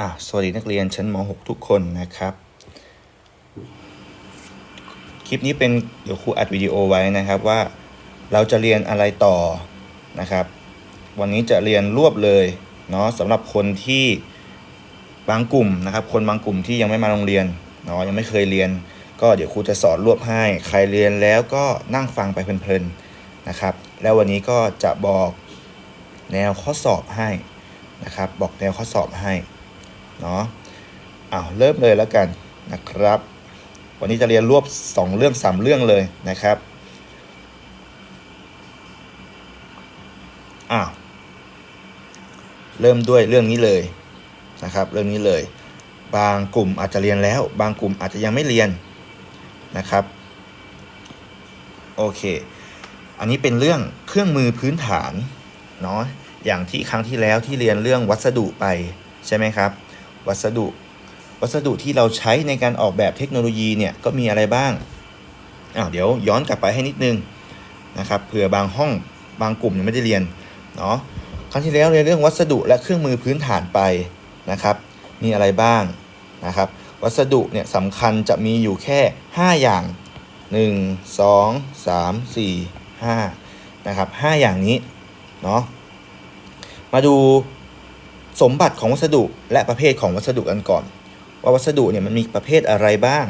อะสวัสดีนักเรียนชั้นม .6 ทุกคนนะครับ คลิปนี้เป็นเดี๋ยวครูอัดวิดีโอไว้นะครับว่าเราจะเรียนอะไรต่อนะครับ วันนี้จะเรียนรวบเลยเนาะสำหรับคนที่บางกลุ่มนะครับ คนบางกลุ่มที่ยังไม่มาโรงเรียนเนาะยังไม่เคยเรียน ก็เดี๋ยวครูจะสอนรวบให้ ใครเรียนแล้วก็นั่งฟังไปเพลินๆนะครับ แล้ววันนี้ก็จะบอกแนวข้อสอบให้นะครับ บอกแนวข้อสอบให้ เนาะอ้าวเริ่มเลยแล้วกันนะครับ วันนี้จะเรียนรวบ 2 เรื่อง 3 เรื่องเลยนะครับอ้าวเริ่มด้วยเรื่องนี้เลยนะครับ เรื่องนี้เลย บางกลุ่มอาจจะเรียนแล้ว บางกลุ่มอาจจะยังไม่เรียนนะครับโอเค อันนี้เป็นเรื่องเครื่องมือพื้นฐานเนาะอย่างที่ครั้งที่แล้วที่เรียนเรื่องวัสดุไปใช่ไหมครับ วัสดุ วัสดุที่เราใช้ในการออกแบบเทคโนโลยีเนี่ยก็มีอะไรบ้างอ้าวเดี๋ยวย้อนกลับไปให้นิดนึงนะครับเผื่อบางห้องบางกลุ่มยังไม่ได้เรียนเนาะครั้งที่แล้วเรียนเรื่องวัสดุและเครื่องมือพื้นฐานไปนะครับ มีอะไรบ้างนะครับ วัสดุเนี่ยสำคัญจะมีอยู่แค่ 5 อย่าง 1 2 3 4 5นะครับ5อย่างนี้เนาะมาดู สมบัติของวัสดุและประเภทของวัสดุกันก่อน ว่าวัสดุเนี่ยมันมีประเภทอะไรบ้าง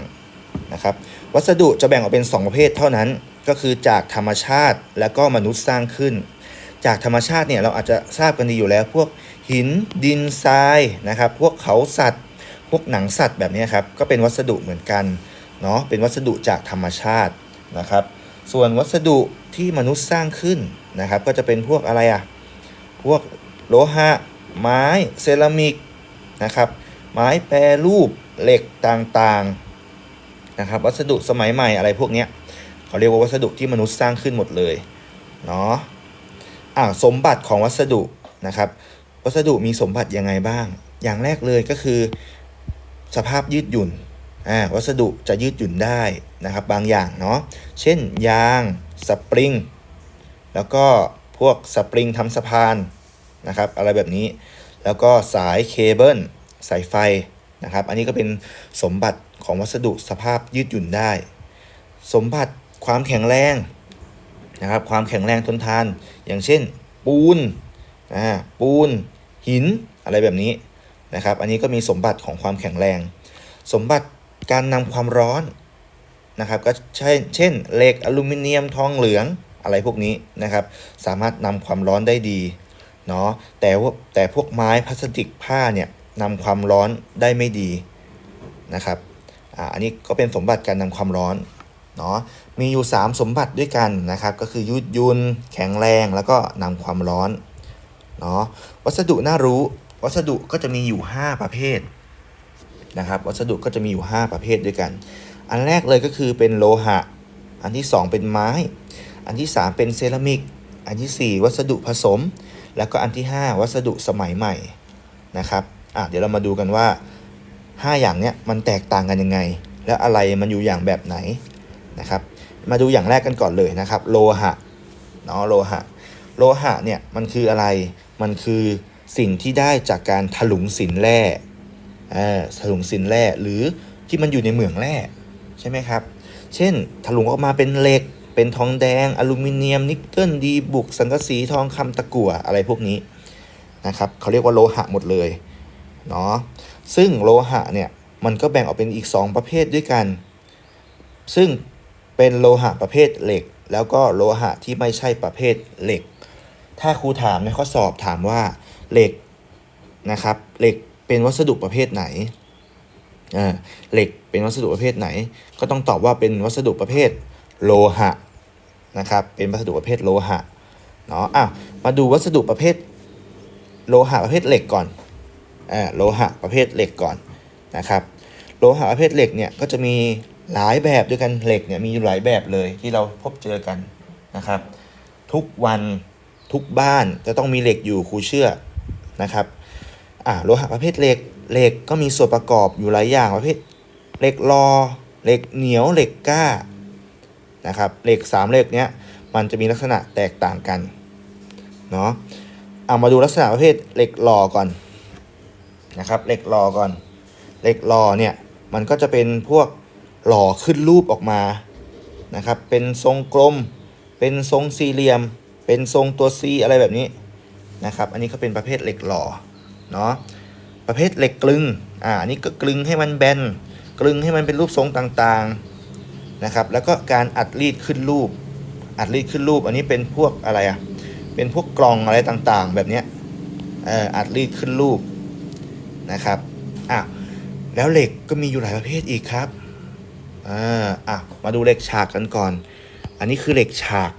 นะครับวัสดุจะแบ่งออกเป็น 2 ประเภทเท่านั้น ก็คือจากธรรมชาติและก็มนุษย์สร้างขึ้น จากธรรมชาติเนี่ยเราอาจจะทราบกันดีอยู่แล้ว พวกหินดินทรายนะครับพวกเขาสัตว์ พวกหนังสัตว์แบบนี้ครับก็เป็นวัสดุเหมือนกันเนาะเป็นวัสดุจากธรรมชาตินะครับส่วนวัสดุที่มนุษย์สร้างขึ้นนะครับก็จะเป็นพวกอะไรอะ่ะพวกโลหะ ไม้เซรามิกนะครับ ไม้แปรรูปเหล็กต่างๆนะครับ วัสดุสมัยใหม่อะไรพวกนี้เขาเรียกว่าวัสดุที่มนุษย์สร้างขึ้นหมดเลยเนาะอ่าสมบัติของวัสดุนะครับ วัสดุมีสมบัติยังไงบ้าง อย่างแรกเลยก็คือ สภาพยืดหยุ่นอ่าวัสดุจะยืดหยุ่นได้นะครับ บางอย่างเนาะเช่นยางสปริงแล้วก็พวกสปริงทำสะพาน นะครับ อะไรแบบนี้ แล้วก็สายเคเบิลสายไฟนะครับ อันนี้ก็เป็นสมบัติของวัสดุสภาพยืดหยุ่นได้ สมบัติความแข็งแรงนะครับ ความแข็งแรงทนทาน อย่างเช่น ปูนอ่าปูน หินอะไรแบบนี้นะครับ อันนี้ก็มีสมบัติของความแข็งแรง สมบัติการนำความร้อนนะครับ ก็ใช่เช่นเหล็กอลูมิเนียมทองเหลืองอะไรพวกนี้นะครับ สามารถนำความร้อนได้ดี เนาะแต่ว่าแต่พวกไม้พลาสติกผ้าเนี่ยนำความร้อนได้ไม่ดีนะครับอ่าอันนี้ก็เป็นสมบัติการนำความร้อนเนาะมีอยู่ 3 สมบัติด้วยกันนะครับก็คือยืดยุนแข็งแรงแล้วก็นำความร้อนเนาะวัสดุน่ารู้วัสดุก็จะมีอยู่ 5 ประเภทนะครับวัสดุก็จะมีอยู่ 5 ประเภทด้วยกัน อันแรกเลยก็คือเป็นโลหะ อันที่ 2 เป็นไม้ อันที่ 3 เป็นเซรามิก อันทีสี่4 วัสดุผสม แล้วก็อันที่ 5 วัสดุสมัยใหม่นะครับอะเดี๋ยวเรามาดูกันว่า 5 อย่างเนี้ยมันแตกต่างกันยังไง แล้วอะไรมันอยู่อย่างแบบไหนนะครับ มาดูอย่างแรกกันก่อนเลยนะครับ โลหะเนาะโลหะ โลหะเนี่ยมันคืออะไร มันคือสิ่งที่ได้จากการถลุงสินแร่อ่าถลุงสินแร่หรือที่มันอยู่ในเหมืองแร่ใช่ไหมครับ เช่นถลุงออกมาเป็นเหล็ก เป็นทองแดง อลูมิเนียม นิกเกิลดีบุก สังกะสีทองคำตะกั่วอะไรพวกนี้นะครับเขาเรียกว่าโลหะหมดเลยเนาะซึ่งโลหะเนี่ยมันก็แบ่งออกเป็นอีก 2 ประเภทด้วยกัน ซึ่งเป็นโลหะประเภทเหล็ก แล้วก็โลหะที่ไม่ใช่ประเภทเหล็ก ถ้าครูถามในข้อสอบถามว่าเหล็กนะครับเหล็กเป็นวัสดุประเภทไหนอ่าเหล็กเป็นวัสดุประเภทไหน ก็ต้องตอบว่าเป็นวัสดุประเภท โลหะนะครับเป็นวัสดุประเภทโลหะเนาะอะมาดูวัสดุประเภทโลหะประเภทเหล็กก่อนอ่าโลหะประเภทเหล็กก่อนนะครับโลหะประเภทเหล็กเนี่ยก็จะมีหลายแบบด้วยกันเหล็กเนี่ยมีอยู่หลายแบบเลยที่เราพบเจอกันนะครับ ทุกวันทุกบ้านจะต้องมีเหล็กอยู่ครูเชื่อนะครับอ่าโลหะประเภทเหล็กเหล็กก็มีส่วนประกอบอยู่หลายอย่างประเภทเหล็กรอเหล็กเหนียวเหล็กกล้า นะครับเหล็กสามเหล็กเนี้ยมันจะมีลักษณะแตกต่างกันเนาะเอามาดูลักษณะประเภทเหล็กหล่อก่อนนะครับเหล็กหล่อก่อนเหล็กหล่อเนี่ยมันก็จะเป็นพวกหล่อขึ้นรูปออกมานะครับเป็นทรงกลม เป็นทรงสี่เหลี่ยม เป็นทรงตัวซีอะไรแบบนี้นะครับอันนี้ก็เป็นประเภทเหล็กหล่อเนาะประเภทเหล็กกลึงอ่าอันนี้ก็กลึงให้มันแบนกลึงให้มันเป็นรูปทรงต่างๆ นะครับ แล้วก็การอัดรีดขึ้นรูป อัดรีดขึ้นรูป อันนี้เป็นพวกอะไรอะ เป็นพวกกล่องอะไรต่างๆ แบบเนี้ยเอออัดรีดขึ้นรูปนะครับอะแล้วเหล็กก็มีอยู่หลายประเภทอีกครับอ่าอะมาดูเหล็กฉากกันก่อน อันนี้คือเหล็กฉาก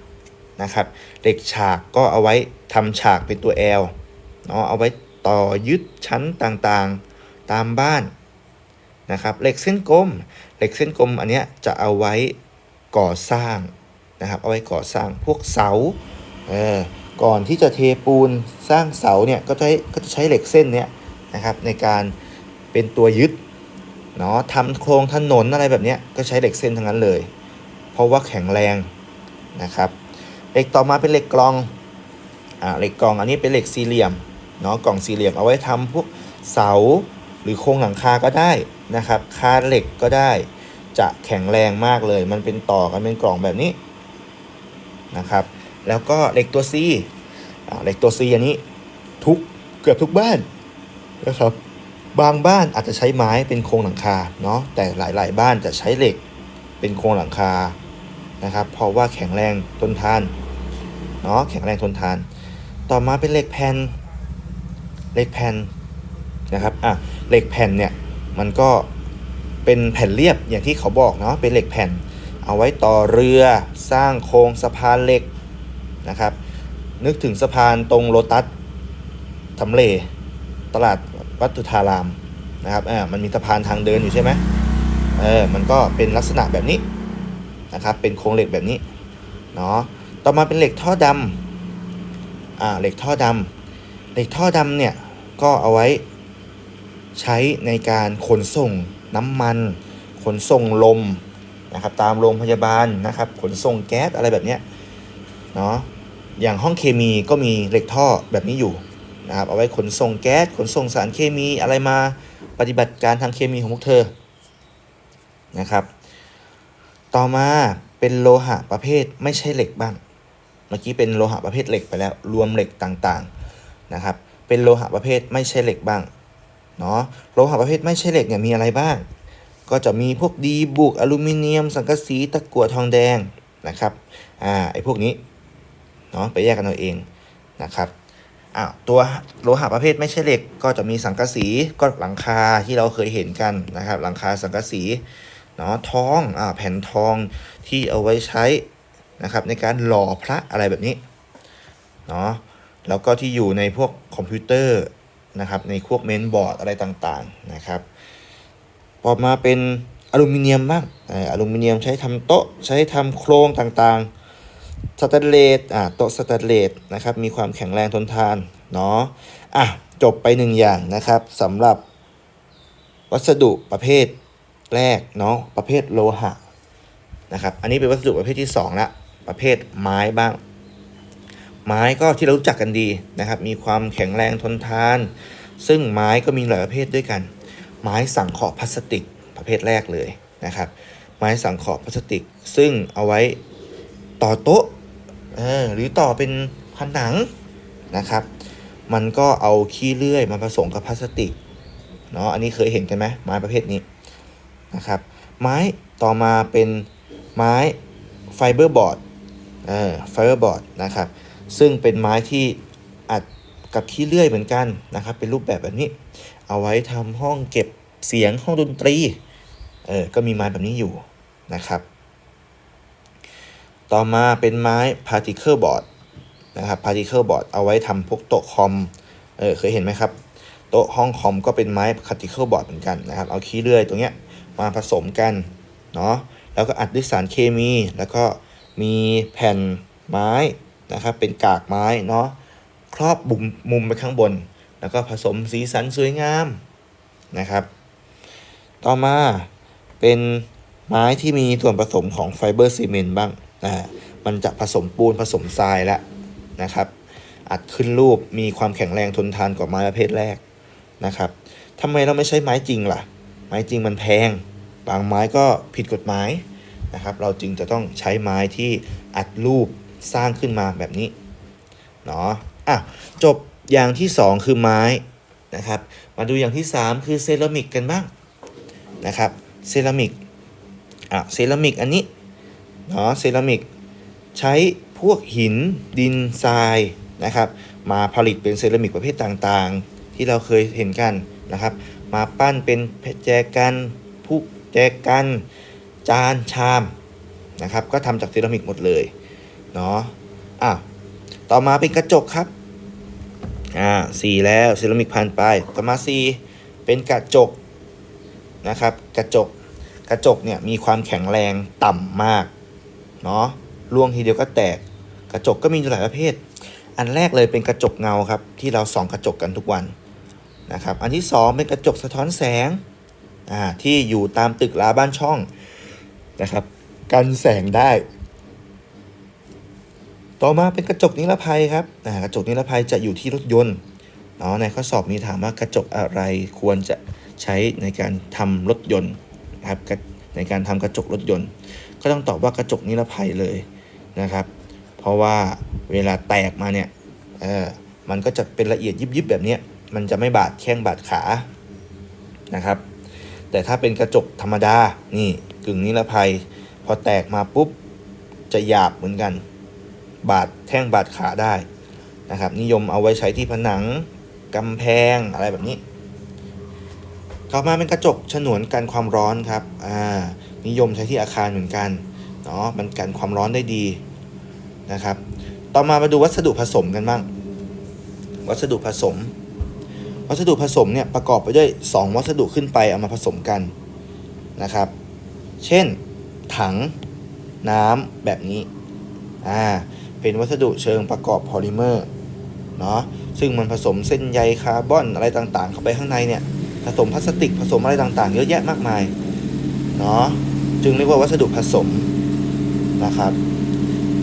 นะครับ เหล็กฉากก็เอาไว้ทำฉากเป็นตัว L เนาะเอาไว้ต่อยึดชั้นต่างๆ ตามบ้าน นะครับเหล็กเส้นกลมเหล็กเส้นกลมอันเนี้ยจะเอาไว้ก่อสร้างนะครับเอาไว้ก่อสร้างพวกเสาเออก่อนที่จะเทปูนสร้างเสาเนี่ยก็จะก็จะใช้เหล็กเส้นเนี้ยนะครับในการเป็นตัวยึดเนาะทำโครงถนนอะไรแบบเนี้ยก็ใช้เหล็กเส้นทั้งนั้นเลย เพราะว่าแข็งแรงนะครับเหล็กต่อมาเป็นเหล็กกลองอ่าเหล็กกลองอันนี้เป็นเหล็กสี่เหลี่ยมเนาะกล่องสี่เหลี่ยมเอาไว้ทำพวกเสาหรือโครงหลังคาก็ได้ นะครับคาเหล็กก็ได้จะแข็งแรงมากเลย มันเป็นต่อกันเป็นกล่องแบบนี้นะครับ แล้วก็เหล็กตัว C เหล็กตัว C อันนี้ทุกเกือบทุกบ้านนะครับ บางบ้านอาจจะใช้ไม้เป็นโครงหลังคาเนาะแต่หลาย ๆ บ้านจะใช้เหล็กเป็นโครงหลังคานะครับ เพราะว่าแข็งแรงทนทานเนาะแข็งแรงทนทาน ต่อมาเป็นเหล็กแผ่นเหล็กแผ่นนะครับอะเหล็กแผ่นเนี่ย มันก็เป็นแผ่นเรียบอย่างที่เขาบอกเนาะเป็นเหล็กแผ่น เอาไว้ต่อเรือสร้างโครงสะพานเหล็กนะครับ นึกถึงสะพานตรงโลตัสทำเลตลาดวัดตุธารามนะครับอ่ามันมีสะพานทางเดินอยู่ใช่ไหมเออมันก็เป็นลักษณะแบบนี้นะครับเป็นโครงเหล็กแบบนี้เนาะต่อมาเป็นเหล็กท่อดำอ่าเหล็กท่อดำเหล็กท่อดำเนี่ยก็เอาไว้ ใช้ในการขนส่งน้ำมัน ขนส่งลมนะครับตามโรงพยาบาลนะครับ ขนส่งแก๊สอะไรแบบเนี้ยเนาะอย่างห้องเคมีก็มีเหล็กท่อแบบนี้อยู่นะครับเอาไว้ขนส่งแก๊สขนส่งสารเคมีอะไรมาปฏิบัติการทางเคมีของพวกเธอนะครับต่อมาเป็นโลหะประเภทไม่ใช่เหล็กบ้าง เมื่อกี้เป็นโลหะประเภทเหล็กไปแล้วรวมเหล็กต่างๆนะครับ เป็นโลหะประเภทไม่ใช่เหล็กบ้าง เนาะโลหะประเภทไม่ใช่เหล็กเนี่ยมีอะไรบ้าง ก็จะมีพวกดีบุกอลูมิเนียม สังกะสีตะกั่วทองแดงนะครับอ่าไอ้พวกนี้เนาะไปแยกกันเอาเองนะครับอ้าวตัวโลหะประเภทไม่ใช่เหล็ก ก็จะมีสังกะสีก็หลังคาที่เราเคยเห็นกันนะครับ หลังคาสังกะสีเนาะทองอ่าแผ่นทองที่เอาไว้ใช้นะครับในการหล่อพระอะไรแบบนี้เนาะแล้วก็ที่อยู่ในพวกคอมพิวเตอร์ นะครับในพวกเมนบอร์ดอะไรต่างๆนะครับต่อมาเป็นอลูมิเนียมบ้างออลูมิเนียมใช้ทำโต๊ะใช้ทำโครงต่างๆสแตนเลสอ่าโต๊ะสแตนเลสนะครับมีความแข็งแรงทนทานเนาะอะจบไปหนึ่งอย่างนะครับสำหรับวัสดุประเภทแรกเนาะประเภทโลหะนะครับอันนี้เป็นวัสดุประเภทที่สองละประเภทไม้บ้าง ไม้ก็ที่เรารู้จักกันดีนะครับ มีความแข็งแรงทนทาน ซึ่งไม้ก็มีหลายประเภทด้วยกัน ไม้สังเคราะห์พลาสติกประเภทแรกเลยนะครับ ไม้สังเคราะห์พลาสติก ซึ่งเอาไว้ต่อโต๊ะหรือต่อเป็นผนังนะครับ มันก็เอาขี้เลื่อยมาผสมกับพลาสติกเนาะอันนี้เคยเห็นกันไหมไม้ประเภทนี้นะครับ ไม้ต่อมาเป็นไม้ไฟเบอร์บอร์ดเออไฟเบอร์บอร์ดนะครับ ซึ่งเป็นไม้ที่อัด กับขี้เลื่อยเหมือนกันนะครับ เป็นรูปแบบแบบนี้ เอาไว้ทำห้องเก็บเสียงห้องดนตรีเออก็มีไม้แบบนี้อยู่นะครับ ต่อมาเป็นไม้ particle board นะครับ particle board เอาไว้ทำพวกโต๊ะคอมเออเคยเห็นไหมครับ โต๊ะห้องคอมก็เป็นไม้ particle board เหมือนกันนะครับ เอาขี้เลื่อยตรงเนี้ยมาผสมกันเนาะแล้วก็อัดด้วยสารเคมี แล้วก็มีแผ่นไม้นะครับ เป็นกากไม้เนาะ ครอบบุมมุมไปข้างบน แล้วก็ผสมสีสันสวยงามนะครับ ต่อมาเป็นไม้ที่มีส่วนผสมของไฟเบอร์ซีเมนต์บ้างนะมันจะผสมปูนผสมทรายแล้วนะครับ อัดขึ้นรูปมีความแข็งแรงทนทานกว่าไม้ประเภทแรกนะครับทำไมเราไม่ใช้ไม้จริงล่ะ ไม้จริงมันแพง บางไม้ก็ผิดกฎหมายนะครับ เราจึงจะต้องใช้ไม้ที่อัดรูปสร้างขึ้นมาแบบนี้เนาะ อะจบอย่างที่ 2 คือไม้นะครับ มาดูอย่างที่ 3 คือเซรามิกกันบ้างนะครับเซรามิกอะเซรามิกอันนี้เนาะเซรามิกใช้พวกหินดินทรายนะครับ มาผลิตเป็นเซรามิกประเภทต่างๆ ที่เราเคยเห็นกันนะครับ มาปั้นเป็นแจกันผู้แจกันจานชามนะครับ ก็ทำจากเซรามิกหมดเลยเนาะอะ ต่อมาเป็นกระจกครับ อ่าสี่แล้วเซรามิกผ่านไป ต่อมาสี่เป็นกระจกนะครับ กระจก กระจกเนี่ยมีความแข็งแรงต่ำมาก เนาะล่วงทีเดียวก็แตก กระจกก็มีอยู่หลายประเภท อันแรกเลยเป็นกระจกเงาครับ ที่เราส่องกระจกกันทุกวันนะครับ อันที่สองเป็นกระจกสะท้อนแสง อ่า ที่อยู่ตามตึกราบ้านช่องนะครับ กันแสงได้ ต่อมาเป็นกระจกนิรภัยครับกระจกนิรภัยจะอยู่ที่รถยนต์เนาะในข้อสอบมีถามว่ากระจกอะไรควรจะใช้ในการทำรถยนต์นะครับในการทำกระจกรถยนต์ ก็ต้องตอบว่ากระจกนิรภัยเลยนะครับ เพราะว่าเวลาแตกมาเนี่ยเออมันก็จะเป็นละเอียดยิบๆแบบนี้มันจะไม่บาดแข้งบาดขานะครับ แต่ถ้าเป็นกระจกธรรมดานี่กึ่งนิรภัย พอแตกมาปุ๊บจะหยาบเหมือนกัน บาดแท่งบาดขาได้นะครับ นิยมเอาไว้ใช้ที่ผนังกำแพงอะไรแบบนี้ ต่อมาเป็นกระจกฉนวนกันความร้อนครับอ่านิยมใช้ที่อาคารเหมือนกันเนาะมันกันความร้อนได้ดีนะครับ ต่อมามาดูวัสดุผสมกันบ้าง วัสดุผสม วัสดุผสมเนี่ยประกอบไปด้วย 2 วัสดุขึ้นไปเอามาผสมกันนะครับ เช่น ถังน้ำแบบนี้อ่า เป็นวัสดุเชิงประกอบพอลิเมอร์เนาะซึ่งมันผสมเส้นใยคาร์บอนอะไรต่างๆ เข้าไปข้างในเนี่ยผสมพลาสติกผสมอะไรต่างๆ เยอะแยะมากมายเนาะจึงเรียกว่าวัสดุผสมนะครับ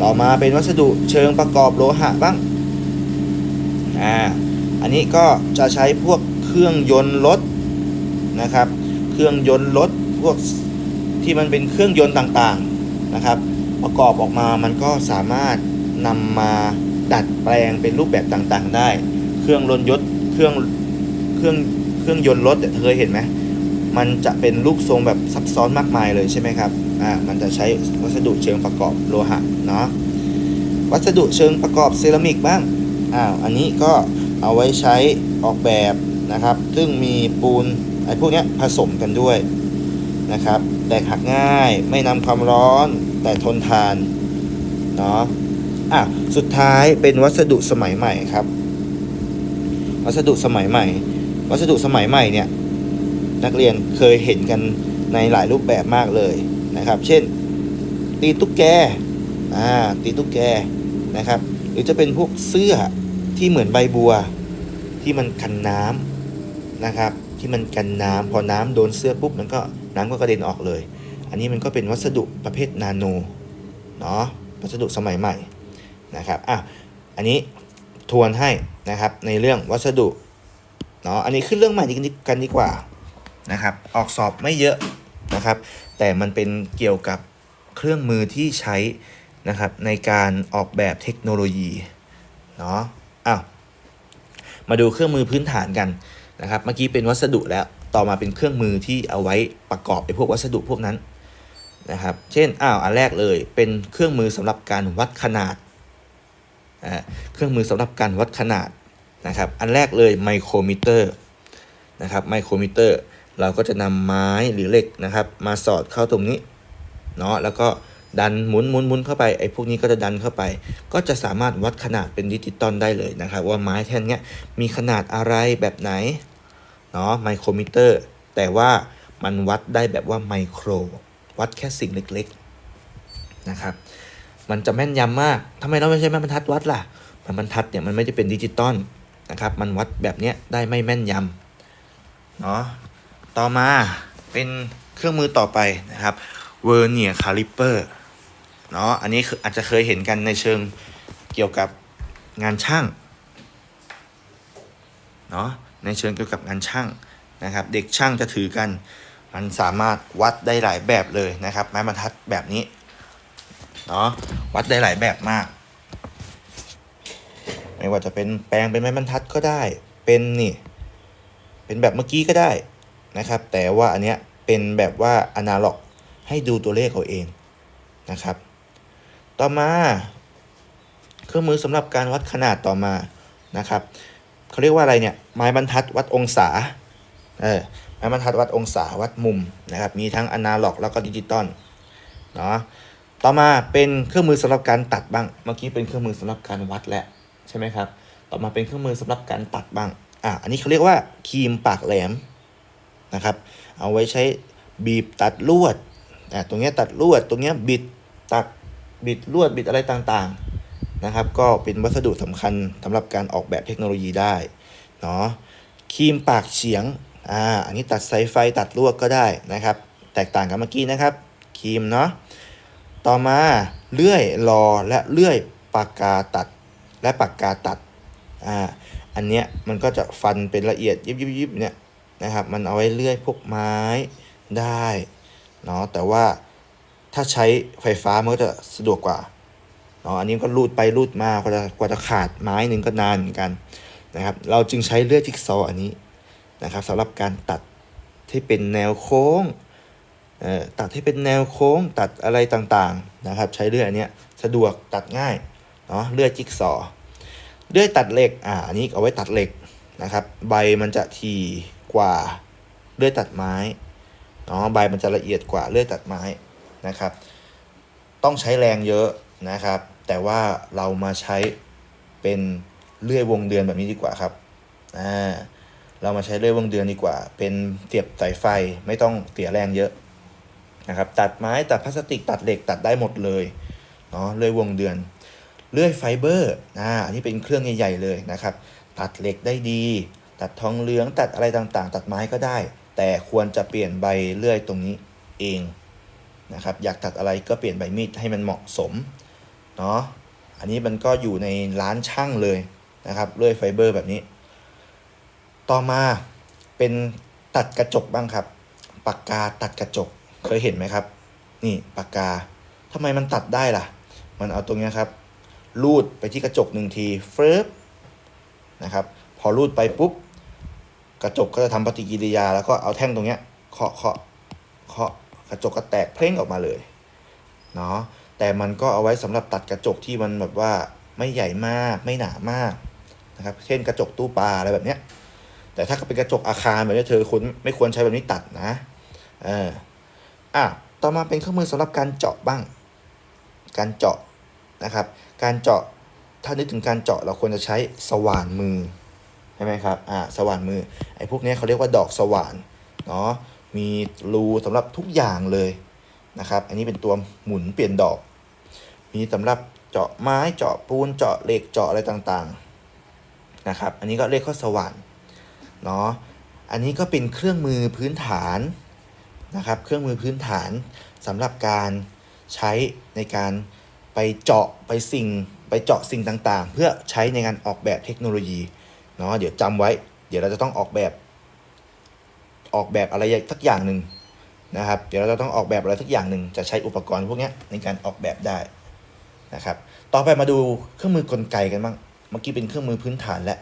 ต่อมาเป็นวัสดุเชิงประกอบโลหะบ้างอ่าอันนี้ก็จะใช้พวกเครื่องยนต์รถนะครับ เครื่องยนต์รถพวกที่มันเป็นเครื่องยนต์ต่างๆนะครับ ประกอบออกมามันก็สามารถ นำมาดัดแปลงเป็นรูปแบบต่างๆ ได้ เครื่องรถยนต์เครื่องเครื่องเครื่องยนต์รถเนี่ยเห็นไหมมันจะเป็นรูปทรงแบบซับซ้อนมากมายเลยใช่ไหมครับอ่ามันจะใช้วัสดุเชิงประกอบโลหะเนาะวัสดุเชิงประกอบเซรามิกบ้างอ้าวอันนี้ก็เอาไว้ใช้ออกแบบนะครับ ซึ่งมีปูนไอ้พวกนี้ผสมกันด้วยนะครับ แตกหักง่ายไม่นำความร้อนแต่ทนทานเนาะ อะสุดท้ายเป็นวัสดุสมัยใหม่ครับ วัสดุสมัยใหม่ วัสดุสมัยใหม่เนี่ยนักเรียนเคยเห็นกันในหลายรูปแบบมากเลยนะครับ เช่น ตีตุ๊กแกอ่าตีตุ๊กแกนะครับ หรือจะเป็นพวกเสื้อที่เหมือนใบบัวที่มันกันน้ำนะครับ ที่มันกันน้ำพอน้ำโดนเสื้อปุ๊บมันก็น้ำก็กระเด็นออกเลย อันนี้มันก็เป็นวัสดุประเภทนาโนเนาะวัสดุสมัยใหม่ นะครับอะอันนี้ทวนให้นะครับในเรื่องวัสดุเนาะอันนี้ขึ้นเรื่องใหม่กันดีกว่านะครับ ออกสอบไม่เยอะนะครับ แต่มันเป็นเกี่ยวกับเครื่องมือที่ใช้นะครับในการออกแบบเทคโนโลยีเนาะอ้าวมาดูเครื่องมือพื้นฐานกันนะครับเมื่อกี้เป็นวัสดุแล้วต่อมาเป็นเครื่องมือที่เอาไว้ประกอบไอ้พวกวัสดุพวกนั้นนะครับ เช่นอ้าวอันแรกเลยเป็นเครื่องมือสำหรับการวัดขนาด เครื่องมือสำหรับการวัดขนาดนะครับ อันแรกเลยไมโครมิเตอร์นะครับไมโครมิเตอร์ เราก็จะนำไม้หรือเหล็กนะครับ มาสอดเข้าตรงนี้เนาะแล้วก็ดันหมุนหมุนหมุนเข้าไปไอ้พวกนี้ก็จะดันเข้าไป ก็จะสามารถวัดขนาดเป็นดิจิตอลได้เลยนะครับ ว่าไม้แท่นเนี้ยมีขนาดอะไรแบบไหนเนาะไมโครมิเตอร์ แต่ว่ามันวัดได้แบบว่าไมโคร วัดแค่สิ่งเล็กๆนะครับ มันจะแม่นยำมากทำไมเราไม่ใช้ไม้บรรทัดวัดล่ะไม้บรรทัดเนี่ยมันไม่ได้เป็นดิจิตอลนะครับ มันวัดแบบเนี้ยได้ไม่แม่นยำเนาะต่อมาเป็นเครื่องมือต่อไปนะครับเวอร์เนียคาลิเปอร์เนาะอันนี้คืออาจจะเคยเห็นกันในเชิงเกี่ยวกับงานช่างเนาะในเชิงเกี่ยวกับงานช่างนะครับ เด็กช่างจะถือกัน มันสามารถวัดได้หลายแบบเลยนะครับ ไม้บรรทัดแบบนี้เนาะ วัดได้หลายแบบมาก ไม่ว่าจะเป็นแปลงเป็นไม้บรรทัดก็ได้ เป็นนี่ เป็นแบบเมื่อกี้ก็ได้นะครับ แต่ว่าอันเนี้ยเป็นแบบว่าอนาล็อกให้ดูตัวเลขเขาเองนะครับ ต่อมา เครื่องมือสำหรับการวัดขนาดต่อมานะครับเขาเรียกว่าอะไรเนี่ยไม้บรรทัดวัดองศาเออไม้บรรทัดวัดองศาวัดมุมนะครับ มีทั้งอนาล็อกแล้วก็ดิจิตอลเนาะ ต่อมาเป็นเครื่องมือสำหรับการตัดบ้าง เมื่อกี้เป็นเครื่องมือสำหรับการวัดแล้วใช่ไหมครับ ต่อมาเป็นเครื่องมือสำหรับการตัดบ้าง อะอันนี้เขาเรียกว่าครีมปากแหลมนะครับ เอาไว้ใช้บีบตัดลวดอะตรงเนี้ยตัดลวด ตรงเนี้ยบิดตัดบิดลวดบิดอะไรต่างๆนะครับ ก็เป็นวัสดุสำคัญสำหรับการออกแบบเทคโนโลยีได้เนาะครีมปากเฉียงอ่าอันนี้ตัดสายไฟตัดลวดก็ได้นะครับ แตกต่างกันเมื่อกี้นะครับครีมเนาะ ต่อมาเลื่อยรอและเลื่อยปากกาตัดและปากกาตัดอ่าอันเนี้ยมันก็จะฟันเป็นละเอียดยิบยิบยิบเนี่ยนะครับมันเอาไว้เลื่อยพวกไม้ได้เนาะแต่ว่าถ้าใช้ไฟฟ้ามันก็จะสะดวกกว่าเนาะอันนี้ก็รูดไปรูดมากว่าจะกว่าจะขาดไม้หนึ่งก็นานเหมือนกันนะครับเราจึงใช้เลื่อยจิ๊กซออันนี้นะครับสำหรับการตัดที่เป็นแนวโค้ง ตัดให้เป็นแนวโค้งตัดอะไรต่างๆนะครับ ใช้เลื่อยอันเนี้ยสะดวกตัดง่ายเนาะเลื่อยจิ๊กซอเลื่อยตัดเหล็กอ่าอันนี้เอาไว้ตัดเหล็กนะครับ ใบมันจะทีกว่าเลื่อยตัดไม้เนาะใบมันจะละเอียดกว่าเลื่อยตัดไม้นะครับ ต้องใช้แรงเยอะนะครับ แต่ว่าเรามาใช้เป็นเลื่อยวงเดือนแบบนี้ดีกว่าครับอ่าเรามาใช้เลื่อยวงเดือนดีกว่า เป็นเสียบสายไฟไม่ต้องเสียแรงเยอะ นะครับตัดไม้ตัดพลาสติกตัดเหล็กตัดได้หมดเลยเนาะเลื่อยวงเดือนเลื่อยไฟเบอร์อ่าอันนี้เป็นเครื่องใหญ่ๆเลยนะครับ ตัดเหล็กได้ดี ตัดทองเหลืองตัดอะไรต่างๆ ตัดไม้ก็ได้ แต่ควรจะเปลี่ยนใบเลื่อยตรงนี้เองนะครับอยากตัดอะไรก็เปลี่ยนใบมีดให้มันเหมาะสมเนาะอันนี้มันก็อยู่ในร้านช่างเลยนะครับเลื่อยไฟเบอร์แบบนี้ ต่อมาเป็นตัดกระจกบ้างครับ ปากกาตัดกระจก เคยเห็นไหมครับ นี่ปากกาทำไมมันตัดได้ล่ะ มันเอาตรงเนี้ยครับรูดไปที่กระจกหนึ่งทีเฟิบนะครับ พอรูดไปปุ๊บ กระจกก็จะทำปฏิกิริยา แล้วก็เอาแท่งตรงเนี้ยเคาะเคาะเคาะกระจกก็แตกเพลงออกมาเลยเนาะแต่มันก็เอาไว้สำหรับตัดกระจกที่มันแบบว่าไม่ใหญ่มากไม่หนามากนะครับ เช่นกระจกตู้ปลาอะไรแบบเนี้ยแต่ถ้าเป็นกระจกอาคารแบบนี้เธอคุณไม่ควรใช้แบบนี้ตัดนะ เออ อะต่อมาเป็นเครื่องมือสำหรับการเจาะบ้าง การเจาะนะครับ การเจาะถ้านึกถึงการเจาะเราควรจะใช้สว่านมือใช่ไหมครับอ่าสว่านมือไอ้พวกนี้เขาเรียกว่าดอกสว่านเนาะมีรูสำหรับทุกอย่างเลยนะครับ อันนี้เป็นตัวหมุนเปลี่ยนดอก มีสำหรับเจาะไม้เจาะปูนเจาะเหล็กเจาะอะไรต่างๆนะครับ อันนี้ก็เรียกข้อสว่านเนาะอันนี้ก็เป็นเครื่องมือพื้นฐาน นะครับ เครื่องมือพื้นฐานสำหรับการใช้ในการไปเจาะไปสิ่ง ไปเจาะสิ่งต่างๆ เพื่อใช้ในการออกแบบเทคโนโลยีเนาะเดี๋ยวจำไว้ เดี๋ยวเราจะต้องออกแบบ ออกแบบอะไรสักอย่างหนึ่งนะครับ เดี๋ยวเราจะต้องออกแบบอะไรสักอย่างหนึ่งจะใช้อุปกรณ์พวกนี้ในการออกแบบได้นะครับ ต่อไปมาดูเครื่องมือกลไกกันบ้าง เมื่อกี้เป็นเครื่องมือพื้นฐานแล้ว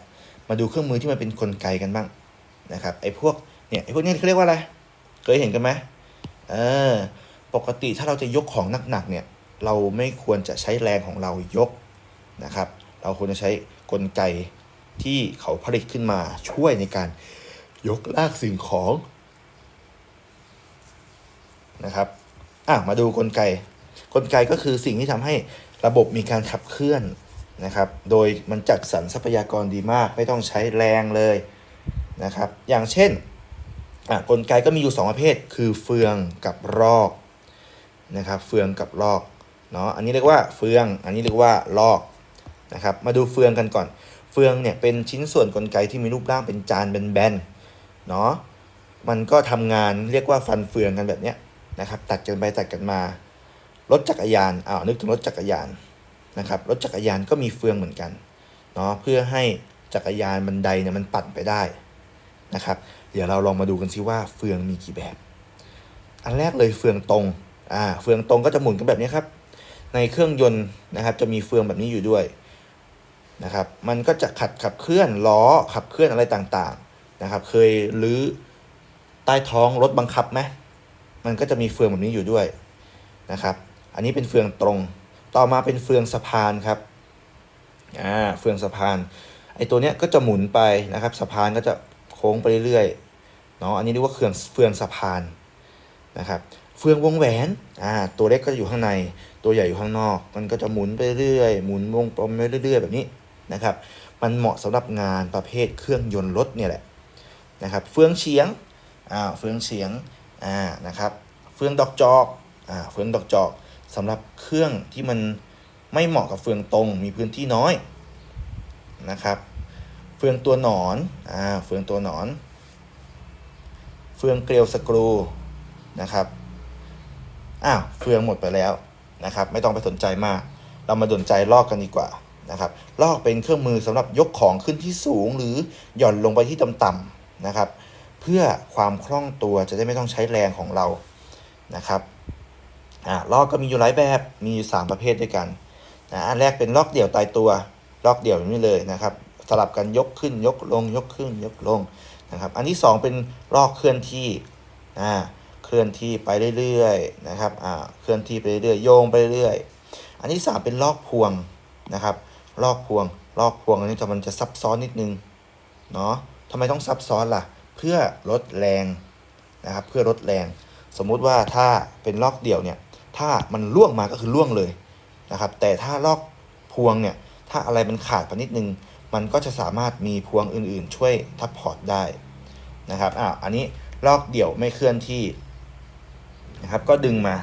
มาดูเครื่องมือที่มันเป็นกลไกกันบ้างนะครับ ไอ้พวกเนี่ยไอ้พวกนี้เขาเรียกว่าอะไร เคยเห็นกันไหมเออปกติถ้าเราจะยกของหนักๆเนี่ยเราไม่ควรจะใช้แรงของเรายกนะครับ เราควรจะใช้กลไกที่เขาผลิตขึ้นมาช่วยในการยกลากสิ่งของนะครับอะมาดูกลไก กลไกก็คือสิ่งที่ทำให้ระบบมีการขับเคลื่อนนะครับ โดยมันจัดสรรทรัพยากรดีมาก ไม่ต้องใช้แรงเลยนะครับ อย่างเช่น อะกลไกก็มีอยู่ 2 ประเภท คือเฟืองกับรอกนะครับเฟืองกับรอกเนาะอันนี้เรียกว่าเฟือง อันนี้เรียกว่าลอกนะครับมาดูเฟืองกันก่อน เฟืองเนี่ยเป็นชิ้นส่วนกลไกที่มีรูปร่างเป็นจานเป็นแบนเนาะมันก็ทำงานเรียกว่าฟันเฟืองกันแบบเนี้ยนะครับตัดกันไปตัดกันมารถจักรยานอ้าวนึกถึงรถจักรยานนะครับรถจักรยานก็มีเฟืองเหมือนกันเนาะเพื่อให้จักรยานบันไดเนี่ยมันปั่นไปได้นะครับ เดี๋ยวเราลองมาดูกันซิว่าเฟืองมีกี่แบบ อันแรกเลยเฟืองตรงอ่าเฟืองตรงก็จะหมุนกันแบบนี้ครับ ในเครื่องยนต์นะครับ จะมีเฟืองแบบนี้อยู่ด้วยนะครับ มันก็จะขัดขับเคลื่อนล้อขับเคลื่อนอะไรต่างๆนะครับ เคยรื้อใต้ท้องรถบังคับไหมมันก็จะมีเฟืองแบบนี้อยู่ด้วยนะครับ อันนี้เป็นเฟืองตรง ต่อมาเป็นเฟืองสะพานครับอ่าเฟืองสะพานไอตัวเนี้ยก็จะหมุนไปนะครับ สะพานก็จะ โค้งไปเรื่อยๆเนาะอันนี้เรียกว่าเฟืองเฟืองสะพานนะครับเฟืองวงแหวนอ่าตัวเล็กก็จะอยู่ข้างใน ตัวใหญ่อยู่ข้างนอก มันก็จะหมุนไปเรื่อยหมุนวงกลมไปเรื่อย ๆ แบบนี้นะครับ มันเหมาะสำหรับงานประเภทเครื่องยนต์รถเนี่ยแหละนะครับ เฟืองเฉียงอ่าเฟืองเฉียงอ่านะครับเฟืองดอกจอกอ่าเฟืองดอกจอกสำหรับเครื่องที่มันไม่เหมาะกับเฟืองตรงมีพื้นที่น้อยนะครับ เฟืองตัวหนอน อ่า เฟืองตัวหนอน เฟืองเกลียวสกรูนะครับ อ้าว เฟืองหมดไปแล้วนะครับ ไม่ต้องไปสนใจมาก เรามาสนใจลอกกันดีกว่านะครับ ลอกเป็นเครื่องมือสำหรับยกของขึ้นที่สูง หรือหย่อนลงไปที่ต่ำๆนะครับ เพื่อความคล่องตัวจะได้ไม่ต้องใช้แรงของเรา นะครับ อ่า ลอกก็มีอยู่หลายแบบ มีอยู่สามประเภทด้วยกัน นะ อันแรกเป็นลอกเดี่ยวตายตัว ลอกเดี่ยวอย่างนี้เลยนะครับ สลับกันยกขึ้นยกลง ยกขึ้นยกลงนะครับ อันที่สองเป็นลอกเคลื่อนที่อ่าเคลื่อนที่ไปเรื่อยๆนะครับอ่าเคลื่อนที่ไปเรื่อยๆโยงไปเรื่อยอันที่สามเป็นลอกพวงนะครับ ลอกพวง ลอกพวงอันนี้จะมันจะซับซ้อนนิดนึงเนาะทำไมต้องซับซ้อนล่ะ เพื่อลดแรงนะครับ เพื่อลดแรง สมมุติว่าถ้าเป็นลอกเดี่ยวเนี่ย ถ้ามันล่วงมาก็คือล่วงเลยนะครับ แต่ถ้าลอกพวงเนี่ย ถ้าอะไรมันขาดไปนิดนึง มันก็จะสามารถมีพวงอื่นๆ ช่วยทับพอร์ตได้นะครับอ่าอันนี้ลอกเดี่ยวไม่เคลื่อนที่นะครับ ก็ดึงมา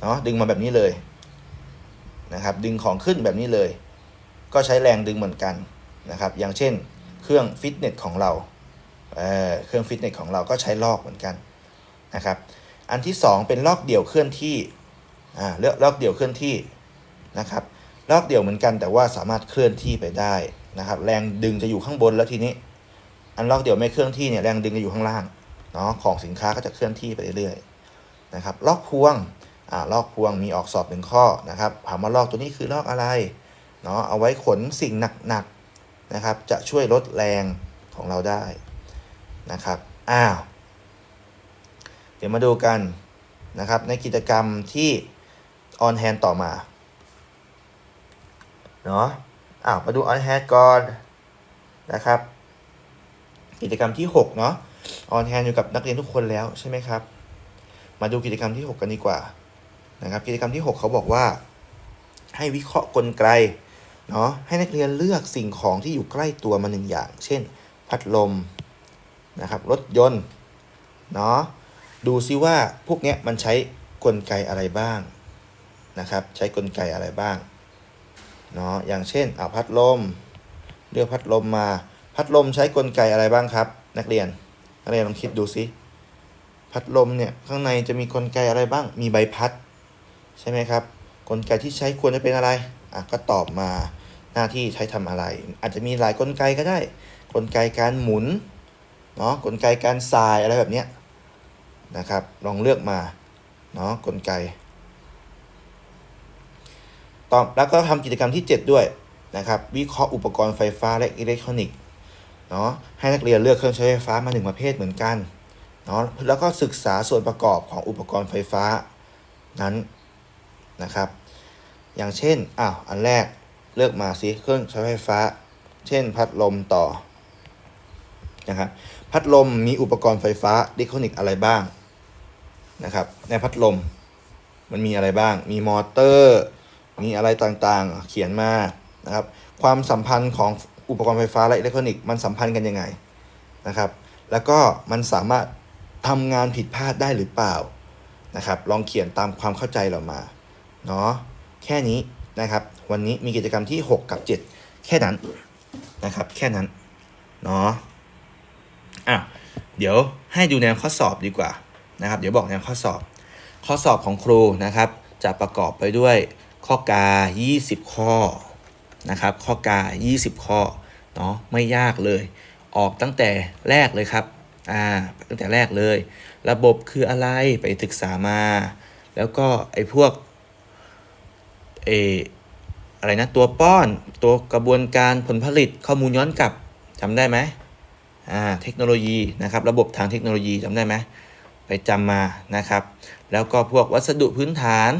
เนาะดึงมาแบบนี้เลยนะครับ ดึงของขึ้นแบบนี้เลย ก็ใช้แรงดึงเหมือนกันนะครับ อย่างเช่น เครื่องฟิตเนสของเราเออเครื่องฟิตเนสของเราก็ใช้ลอกเหมือนกันนะครับ อันที่สองเป็นลอกเดี่ยวเคลื่อนที่อ่าเลือกลอกเดี่ยวเคลื่อนที่นะครับลอกเดี่ยวเหมือนกันแต่ว่าสามารถเคลื่อนที่ไปได้ นะครับแรงดึงจะอยู่ข้างบนแล้วทีนี้ อันล็อกเดี่ยวไม่เคลื่อนที่เนี่ยแรงดึงจะอยู่ข้างล่างเนาะของสินค้าก็จะเคลื่อนที่ไปเรื่อยๆนะครับล็อกพวงอ่าล็อกพวงมีออกสอบหนึ่งข้อนะครับถามว่าล็อกตัวนี้คือล็อกอะไรเนาะเอาไว้ขนสิ่งหนักๆนะครับ จะช่วยลดแรงของเราได้นะครับอ้าวเดี๋ยวมาดูกันนะครับในกิจกรรมที่ออนแฮนต่อมาเนาะ อ้าวมาดูออนแฮนก่อนนะครับ กิจกรรมที่ 6 เนาะออนแฮนอยู่กับนักเรียนทุกคนแล้วใช่ไหมครับ มาดูกิจกรรมที่ 6 กันดีกว่านะครับ กิจกรรมที่ 6 เขาบอกว่า ให้วิเคราะห์กลไกเนาะให้นักเรียนเลือกสิ่งของที่อยู่ใกล้ตัวมาหนึ่งอย่าง เช่น พัดลมนะครับรถยนต์เนาะดูซิว่าพวกเนี้ยมันใช้กลไกอะไรบ้างนะครับ ใช้กลไกอะไรบ้าง เนาะอย่างเช่นเอาพัดลมเลือกพัดลมมา พัดลมใช้กลไกอะไรบ้างครับ นักเรียนนักเรียนลองคิดดูสิพัดลมเนี่ยข้างในจะมีกลไกอะไรบ้าง มีใบพัด ใช่ไหมครับ กลไกที่ใช้ควรจะเป็นอะไรอะก็ตอบมาหน้าที่ใช้ทำอะไร อาจจะมีหลายกลไกก็ได้ กลไกการหมุนเนาะกลไกการสายอะไรแบบเนี้ยนะครับ ลองเลือกมาเนาะกลไก ตอบแล้วก็ทำกิจกรรมที่ 7 ด้วยนะครับ วิเคราะห์อุปกรณ์ไฟฟ้าและอิเล็กทรอนิกส์เนาะให้นักเรียนเลือกเครื่องใช้ไฟฟ้ามาหนึ่งประเภทเหมือนกันเนาะแล้วก็ศึกษาส่วนประกอบของอุปกรณ์ไฟฟ้านั้นนะครับ อย่างเช่นอ้าวอันแรกเลือกมาสิเครื่องใช้ไฟฟ้า เช่น พัดลมต่อนะครับพัดลมมีอุปกรณ์ไฟฟ้าอิเล็กทรอนิกส์อะไรบ้างนะครับในพัดลมมันมีอะไรบ้าง มีมอเตอร์ มีอะไรต่างๆ เขียนมานะครับความสัมพันธ์ของอุปกรณ์ไฟฟ้าและอิเล็กทรอนิกส์มันสัมพันธ์กันยังไงนะครับ แล้วก็มันสามารถทำงานผิดพลาดได้หรือเปล่านะครับ ลองเขียนตามความเข้าใจเรามาเนาะแค่นี้นะครับ วันนี้มีกิจกรรมที่ 6 กับ 7 แค่นั้นนะครับ แค่นั้นเนาะอะเดี๋ยวให้ดูแนวข้อสอบดีกว่านะครับ เดี๋ยวบอกแนวข้อสอบ ข้อสอบของครูนะครับ จะประกอบไปด้วย ข้อกา 20 ข้อนะครับข้อกา 20 ข้อเนาะไม่ยากเลย ออกตั้งแต่แรกเลยครับอ่าตั้งแต่แรกเลย ระบบคืออะไรไปศึกษามา แล้วก็ไอ้พวกเอออะไรนะตัวป้อนตัวกระบวนการผลผลิตข้อมูลย้อนกลับจำได้ไหมอ่าเทคโนโลยีนะครับระบบทางเทคโนโลยีจำได้ไหมไปจำมานะครับ แล้วก็พวกวัสดุพื้นฐาน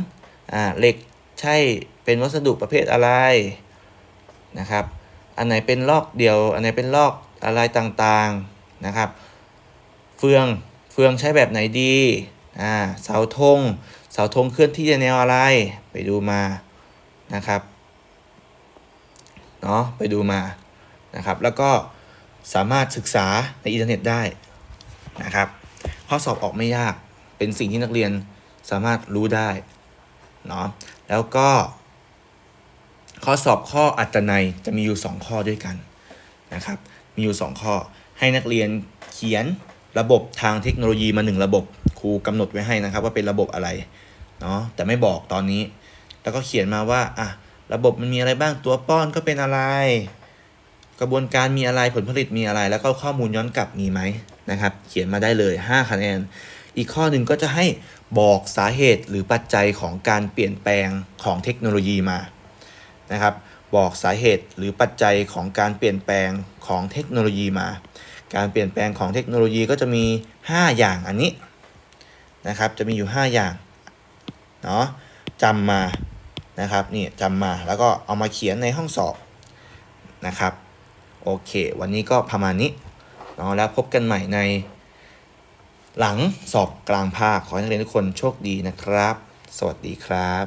อ่าเหล็ก ใช่เป็นวัสดุประเภทอะไรนะครับ อันไหนเป็นลอกเดี่ยว อันไหนเป็นลอกอะไรต่างๆนะครับ เฟืองเฟืองใช้แบบไหนดีอ่าเสาธงเสาธงเคลื่อนที่ในแนวอะไรไปดูมานะครับเนาะไปดูมานะครับ แล้วก็สามารถศึกษาในอินเทอร์เน็ตได้นะครับ ข้อสอบออกไม่ยากเป็นสิ่งที่นักเรียนสามารถรู้ได้เนาะ แล้วก็ข้อสอบข้ออัตนัยจะมีอยู่ 2 ข้อด้วยกันนะครับ มีอยู่ 2 ข้อ ให้นักเรียนเขียนระบบทางเทคโนโลยีมา 1 ระบบครูกำหนดไว้ให้นะครับ ว่าเป็นระบบอะไรเนาะแต่ไม่บอกตอนนี้ แล้วก็เขียนมาว่าอะระบบมันมีอะไรบ้างตัวป้อนก็เป็นอะไร กระบวนการมีอะไรผลผลิตมีอะไร แล้วก็ข้อมูลย้อนกลับมีไหมนะครับ เขียนมาได้เลย 5 คะแนน อีกข้อหนึ่งก็จะให้ บอกสาเหตุหรือปัจจัยของการเปลี่ยนแปลงของเทคโนโลยีมานะครับบอกสาเหตุหรือปัจจัยของการเปลี่ยนแปลงของเทคโนโลยีมา การเปลี่ยนแปลงของเทคโนโลยีก็จะมี 5 อย่างอันนี้นะครับจะมีอยู่ 5 อย่างเนาะจำมานะครับนี่จำมาแล้วก็เอามาเขียนในห้องสอบนะครับโอเค วันนี้ก็ประมาณนี้เนาะแล้วพบกันใหม่ใน หลังสอบกลางภาคขอให้นักเรียนทุกคนโชคดีนะครับ สวัสดีครับ